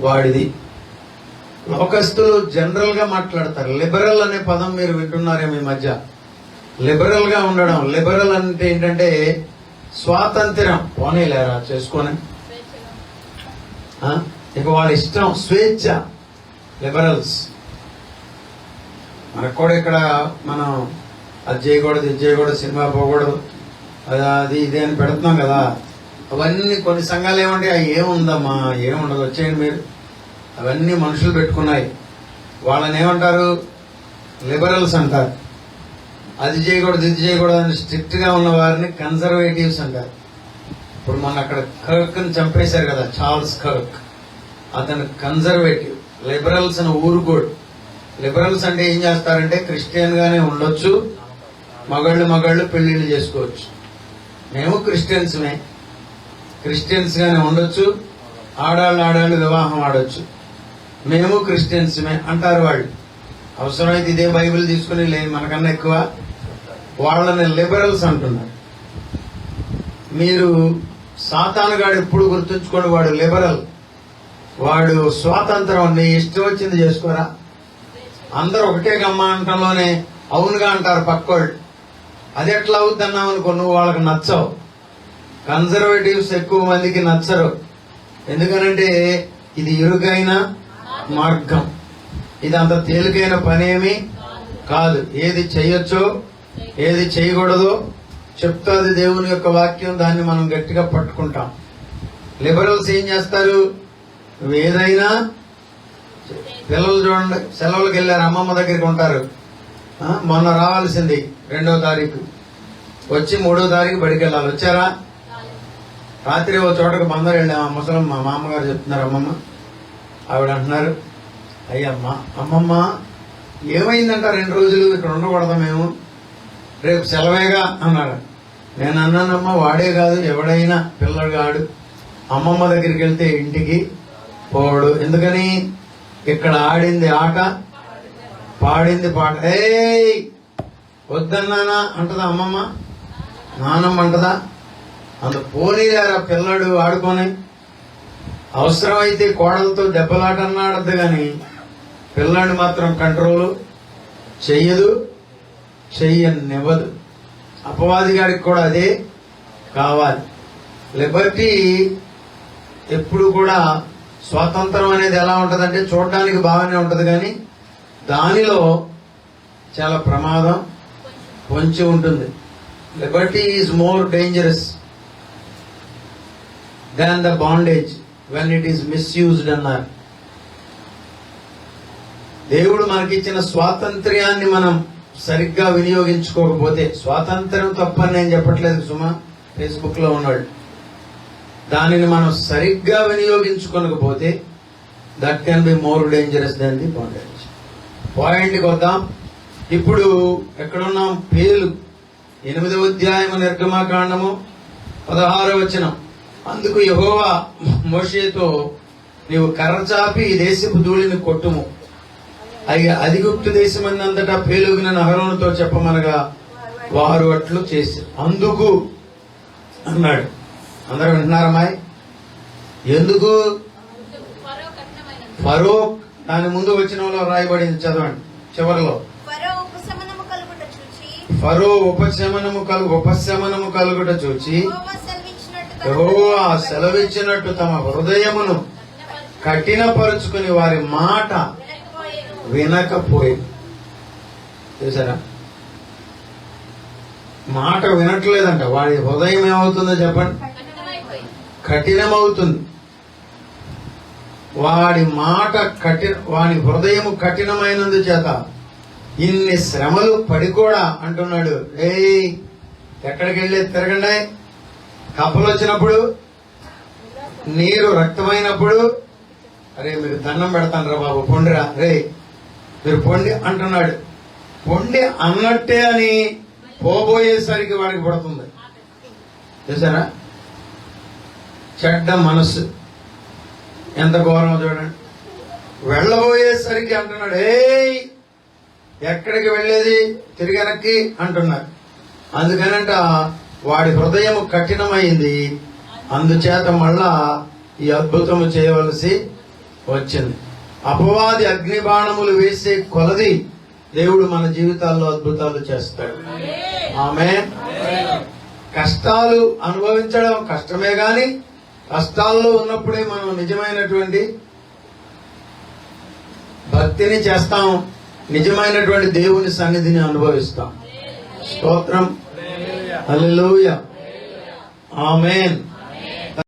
వాడిది. లోకస్తులు జనరల్గా మాట్లాడతారు. లిబరల్ అనే పదం మీరు వింటున్నారేమో ఈ మధ్య. లిబరల్గా ఉండడం. లిబరల్ అంటే ఏంటంటే స్వాతంత్ర్యం. పోనీలేరా? చేసుకొని? ఇక వాళ్ళ ఇష్టం. స్వేచ్ఛ. లిబరల్స్. మనకు కూడా ఇక్కడ మనం అది చేయకూడదు ఇది చేయకూడదు సినిమా పోకూడదు. అది అది ఇది అని పెడుతున్నాం కదా. అవన్నీ కొన్ని సంఘాలు ఏమంటే అవి ఏముందమ్మా ఏముండదు వచ్చేయండి మీరు. అవన్నీ మనుషులు పెట్టుకున్నాయి. వాళ్ళని ఏమంటారు? లిబరల్స్ అంటారు. అది చేయకూడదు ఇది చేయకూడదు అని స్ట్రిక్ట్గా ఉన్న వారిని కన్సర్వేటివ్స్ అంటారు. ఇప్పుడు మొన్న అక్కడ కర్క్ని చంపేశారు కదా చార్ల్స్ కర్క్. అతను కన్సర్వేటివ్ లిబరల్స్ అని ఊరుకోడు. లిబరల్స్ అంటే ఏం చేస్తారంటే క్రిస్టియన్గానే ఉండొచ్చు మగళ్ళు మగళ్ళు పెళ్ళిళ్ళు చేసుకోవచ్చు. మేము క్రిస్టియన్స్మే. క్రిస్టియన్స్ గానే ఉండొచ్చు ఆడాళ్ళు ఆడాళ్ళు వివాహం ఆడొచ్చు. మేము క్రిస్టియన్స్మే అంటారు వాళ్ళు. అవసరమైతే ఇదే బైబిల్ తీసుకుని లేదు మనకన్నా ఎక్కువ వాళ్ళని లిబరల్స్ అంటున్నారు. మీరు సాతానుగాడు ఎప్పుడు గుర్తుంచుకోండి వాడు లిబరల్. వాడు స్వాతంత్రం నీ ఇష్టం వచ్చింది చేసుకోరా? అందరూ ఒకటే గమ్మ అంటంలోనే అవునుగా అంటారు పక్కోళ్ళు. అది ఎట్లా అవుతున్నావు అనుకో నువ్వు వాళ్ళకి నచ్చవు. కన్జర్వేటివ్స్ ఎక్కువ మందికి నచ్చరు. ఎందుకనంటే ఇది ఇరుకైన మార్గం. ఇది అంత తేలికైన పనేమి కాదు. ఏది చెయ్యొచ్చో ఏది చేయకూడదో చెప్తాది దేవుని యొక్క వాక్యం దాన్ని మనం గట్టిగా పట్టుకుంటాం. లిబరల్స్ ఏం చేస్తారు? ఏదైనా పిల్లలు చూడండి సెలవులకు వెళ్ళారు అమ్మమ్మ దగ్గరికి ఉంటారు. మొన్న రావాల్సింది రెండో తారీఖు. వచ్చి మూడో తారీఖు బడికి వెళ్ళాలి వచ్చారా? రాత్రి ఓ చోటకు బందరు వెళ్ళాము ఆ ముసలం మా మామగారు చెప్తున్నారు అమ్మమ్మ ఆవిడ అంటున్నారు అయ్యమ్మ అమ్మమ్మ ఏమైందంట రెండు రోజులు ఇక్కడ ఉండకూడదా మేము? రేపు సెలవేగా అన్నాడు నేను అన్నానమ్మ వాడే కాదు ఎవడైనా పిల్లడు కాడు. అమ్మమ్మ దగ్గరికి వెళ్తే ఇంటికి పోడు. ఎందుకని? ఇక్కడ ఆడింది ఆట పాడింది పాట. ఏయ్ వద్దన్నానా? అంటదా అమ్మమ్మ. నానమ్మ అంటదా? అంత పోనీలేరా పిల్లడు ఆడుకొని? అవసరమైతే కోడలతో దెబ్బలాట అన్నాడద్దు కానీ పిల్లాడు మాత్రం కంట్రోల్ చెయ్యదు చెయ్యనివ్వదు. అపవాది గారికి కూడా అదే కావాలి. లిబర్టీ ఎప్పుడు కూడా స్వాతంత్రం అనేది ఎలా ఉంటుందంటే చూడడానికి బాగానే ఉంటుంది కానీ దానిలో చాలా ప్రమాదం పొంచి ఉంటుంది. Liberty is more dangerous. Than the bondage when it is misused అన్నారు. దేవుడు మనకిచ్చిన స్వాతంత్ర్యాన్ని మనం సరిగ్గా వినియోగించుకోకపోతే స్వాతంత్ర్యం తప్పని నేను చెప్పట్లేదు సుమా ఫేస్బుక్లో ఉన్నాడు. దానిని మనం సరిగ్గా వినియోగించుకోకపోతే that can be more dangerous than the bondage పాయింట్కి వద్దాం. ఇప్పుడు ఎక్కడున్నాం? పేలు. ఎనిమిదవ అధ్యాయము నిర్గమాకాండము పదహారవ వచనం. అందుకు యహోవా మోషేతో నీవు కర్ర చాపి ఈ దేశపు ధూళిని కొట్టుము. అయి అదిగుప్తు దేశమందంతటా పేలుగిన నగరంతో చెప్పమనగా వారు అట్లు చేసి అందుకు అన్నాడు. అందరూ వింటున్నారమ్మాయి ఎందుకు? ఫరో కఠినమైన ఫరో దాని ముందు వచ్చిన రాయబడింది చదవండి చివరిలో. ఫరో ఉపశమనము కలుగుట చూచి. ఫరో ఉపశమనము కలుగు ఉపశమనము కలుగుట చూచి. యహోవా సెలవిచ్చినట్టు సెలవిచ్చినట్టు తమ హృదయమును కఠినపరుచుకుని వారి మాట వినకపోయి చూసారా? మాట వినట్లేదంట. వాడి హృదయం ఏమవుతుందో చెప్పండి? కఠినమవుతుంది. వాడి మాట కఠిన వాడి హృదయము కఠినమైనందు చేత ఇన్ని శ్రమలు పడి కూడా అంటున్నాడు. ఏ ఎక్కడికి వెళ్ళి తిరగండి? కప్పలు వచ్చినప్పుడు నీరు రక్తమైనప్పుడు అరే మీరు దండం పెడతాను రా బాబు పొండిరా. రే మీరు పొండి అంటున్నాడు. పొండి అన్నట్టే అని పోబోయేసరికి వాడికి పడుతుంది. చూసారా? చెడ్డ మనస్సు. ఎంత ఘోరమో చూడండి. వెళ్ళబోయేసరికి అంటున్నాడు ఏయ్ ఎక్కడికి వెళ్ళేది? తిరిగి వెనక్కి అంటున్నాడు అందుకనంట వాడి హృదయం కఠినమైంది. అందుచేత మళ్ళా ఈ అద్భుతము చేయవలసి వచ్చింది. అపవాది అగ్ని బాణములు వేసే కొలది దేవుడు మన జీవితాల్లో అద్భుతాలు చేస్తాడు. ఆమె కష్టాలు అనుభవించడం కష్టమే గాని కష్టాల్లో ఉన్నప్పుడే మనం నిజమైనటువంటి భక్తిని చేస్తాం. నిజమైనటువంటి దేవుని సన్నిధిని అనుభవిస్తాం. స్తోత్రం. హల్లెలూయా ఆమేన్